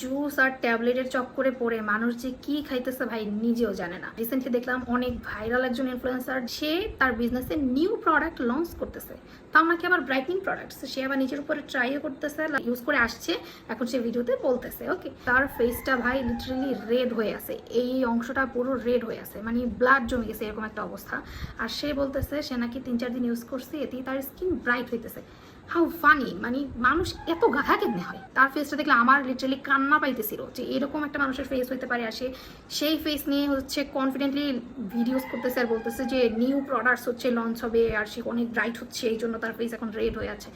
Juice আর ট্যাবলেটের চক্করে পড়ে মানুষ যে কি খাইতেছে ভাই নিজেও জানে না। রিসেন্টলি দেখলাম অনেক ভাইরাল একজন ইনফ্লুয়েন্সার সে তার বিজনেসে নিউ প্রোডাক্ট লঞ্চ করতেছে। তাও নাকি আবার ব্রাইটনিং প্রোডাক্ট সে আবার নিজের উপরে ট্রাইও করতেছে ইউজ করে আসছে। এখন সে ভিডিওতে বলতেছে ওকে তার ফেসটা ভাই লিটারালি রেড হয়ে আছে। এই অংশটা পুরো রেড হয়ে আছে মানে ব্লাড জমে গেছে, এরকম একটা অবস্থা। আর সে বলতেছে, সে নাকি তিন চার দিন ইউজ করছে, এতেই তার স্কিন ব্রাইট হইতেছে। হাউ ফানি মানে মানুষ এত গাধা কেমনে হয়? তার ফেসটা দেখলে আমার লিটারালি কান্না পাইতেছিল যে এরকম একটা মানুষের ফেস হইতে পারে আসে সেই ফেস নিয়ে হচ্ছে কনফিডেন্টলি ভিডিওস করতেছে আর বলতেছে যে নিউ প্রোডাক্টস হচ্ছে লঞ্চ হবে আর সে অনেক ব্রাইট হচ্ছে এই জন্য তার ফেস এখন রেড হয়ে আছে।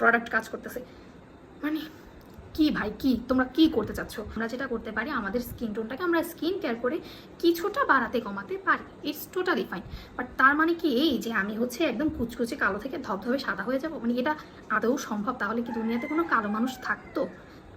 প্রোডাক্ট কাজ করতেছে। মানে কি ভাই, কি? তোমরা কি করতে চাচ্ছ? আমরা যেটা করতে পারি, আমাদের স্কিন টোনটাকে আমরা স্কিন কেয়ার করে কিছুটা বাড়াতে কমাতে পারি। ইটস টোটালি ফাইন বাট তার মানে কি এই যে আমি হচ্ছে একদম কুচকুচে কালো থেকে ধবধবে সাদা হয়ে যাব? মানে এটা আদৌ সম্ভব? তাহলে কি দুনিয়াতে কোনো কালো মানুষ থাকতো?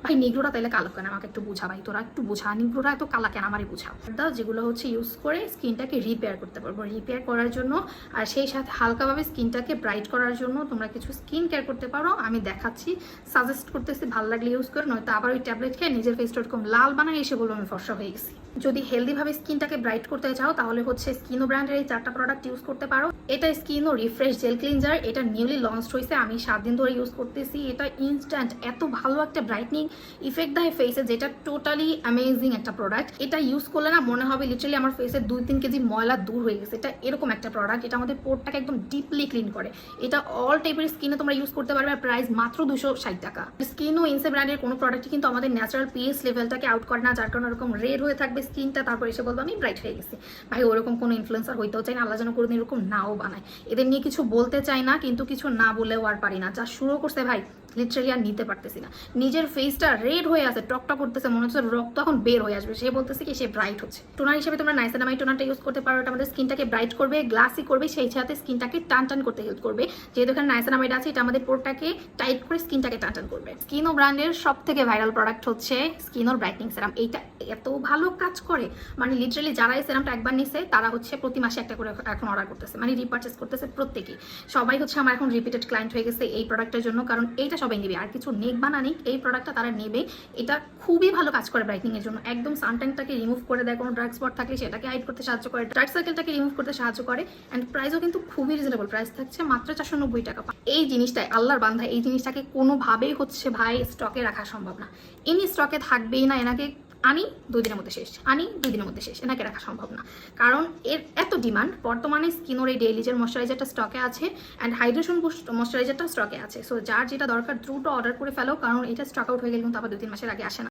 ভাই নিগ্রোটা তাইলে কালো কেন? আমাকে একটু বোঝা ভাই, তোরা একটু বোঝা। নিগ্রোটা এত কালা কেন? আমারই বোঝা। দা, যেগুলো হচ্ছে ইউজ করে স্কিনটাকে রিপেয়ার করতে পারব। রিপেয়ার করার জন্য আর সেই সাথে হালকাভাবে স্কিনটাকে ব্রাইট করার জন্য তোমরা কিছু স্কিন কেয়ার করতে পারো। আমি দেখাচ্ছি। সাজেস্ট করতেছি, ভালো লাগলে ইউজ করে, নয়তো আবার ওই ট্যাবলেট খেয়ে নিজের ফেসটা এরকম লাল বানায় এসে বলব আমি ফর্সা হয়ে গেছি। যদি হেলদিভাবে স্কিনটাকে ব্রাইট করতে চাও, তাহলে হচ্ছে স্কিনো ব্র্যান্ডের এই চারটা প্রোডাক্ট ইউজ করতে পারো। এটা স্কিনো রিফ্রেশ জেল ক্লিনজার এটা নিউলি লঞ্চ হয়েছে আমি সাত দিন ধরে ইউজ করতেছি। এটা ইনস্ট্যান্ট এত ভালো একটা ব্রাইটনিং ইফেক্ট দেয় ফেসে যেটা টোটালি অ্যামেজিং একটা প্রোডাক্ট এটা ইউজ করলে না মনে হবে লিটারালি আমার ফেসে দুই তিন কেজি ময়লা দূর হয়ে গেছে। এটা এরকম একটা প্রোডাক্ট এটা আমাদের পোর্টটাকে একদম ডিপলি ক্লিন করে। এটা অল টাইপের স্কিনে তোমরা ইউজ করতে পারবে, আর প্রাইস মাত্র দুশো ষাট টাকা। স্কিন ও ইনসে ব্র্যান্ডের কোনো প্রোডাক্টই কিন্তু আমাদের ন্যাচারাল পিএস লেভেলটাকে আউট করে না, যার কারণে ওরকম রেড হয়ে থাকবে স্কিনটা তারপর এসে বলব, আমি ব্রাইট হয়ে গেছি। ভাই, ওরকম কোনো ইনফ্লুয়েন্সার হইতেও চাই না, আল্লাহ যেন কোনোদিন এরকম নাও বানায়। এদের নিয়ে কিছু বলতে চাই না, কিন্তু কিছু না বলেও আর পারি না। যা শুরু করছে ভাই লিটারালি আর নিতে পারতেছি না। নিজের ফেসটা রেড হয়ে আছে, টকটক করতেছে, মনে হচ্ছে রক্ত এখন বের হয়ে আসবে। সে বলতেছে কি, সে ব্রাইট হচ্ছে। টোনার হিসেবে তোমরা নাইসানামাই টোনারটা ইউজ করতে পারো, এটা আমাদের স্কিনটাকে ব্রাইট করবে গ্লাসি করবে, সেই সাথে স্কিনটাকে টান টান করতে হেল্প করবে। যেহেতু এখানে নাইসানামাইড আছে, এটা আমাদের পোরটাকে টাইট করে স্কিনটাকে টান টান করবে। স্কিনো ব্র্যান্ডের সব থেকে ভাইরাল প্রোডাক্ট হচ্ছে স্কিনোর ব্রাইটনিং সেরাম এইটা এত ভালো কাজ করে মানে লিটারালি যারা এই সেরামটা একবার নিছে, তারা হচ্ছে প্রতি মাসে একটা করে এখন অর্ডার করতেছে মানে রিপার্চেস করতেছে প্রত্যেকেই সবাই হচ্ছে আমার এখন রিপিটেড ক্লায়েন্ট হয়ে গেছে এই প্রোডাক্টের জন্য, কারণ এইটা সবাই নেবে, আর কিছু নেক বা না নেক, এই প্রোডাক্টটা তারা নেবে। এটা খুবই ভালো কাজ করে ব্রাইটনিংয়ের জন্য। একদম সানটাইনটাকে রিমুভ করে দেয়, কোনো ড্রাগ স্পট থাকলে সেটাকে হাইড করতে সাহায্য করে। ডার্ক সার্কেলটাকে রিমুভ করতে সাহায্য করে। অ্যান্ড প্রাইসও কিন্তু খুবই রিজনেবল প্রাইস থাকছে মাত্র চারশো নব্বই টাকা। এই জিনিসটাই আল্লাহর বান্ধা এই জিনিসটাকে কোনোভাবেই হচ্ছে ভাই স্টকে রাখা সম্ভব না। এমনি স্টকে থাকবেই না, এনাকে আনি দুই দিনের মধ্যে শেষ, আনি দুই দিনের মধ্যে শেষ, এনাকে রাখা সম্ভব না। কারণ এর এত ডিমান্ড, বর্তমানে স্কিনোর এই ডেইলিজের ময়শ্চারাইজারটা স্টকে আছে অ্যান্ড হাইড্রেশন ময়শ্চারাইজারটা স্টকে আছে। সো যার যেটা দরকার দ্রুত অর্ডার করে ফেলো, কারণ এটা স্টক আউট হয়ে গেলে কিন্তু আবার দুই তিন মাসের আগে আসে না।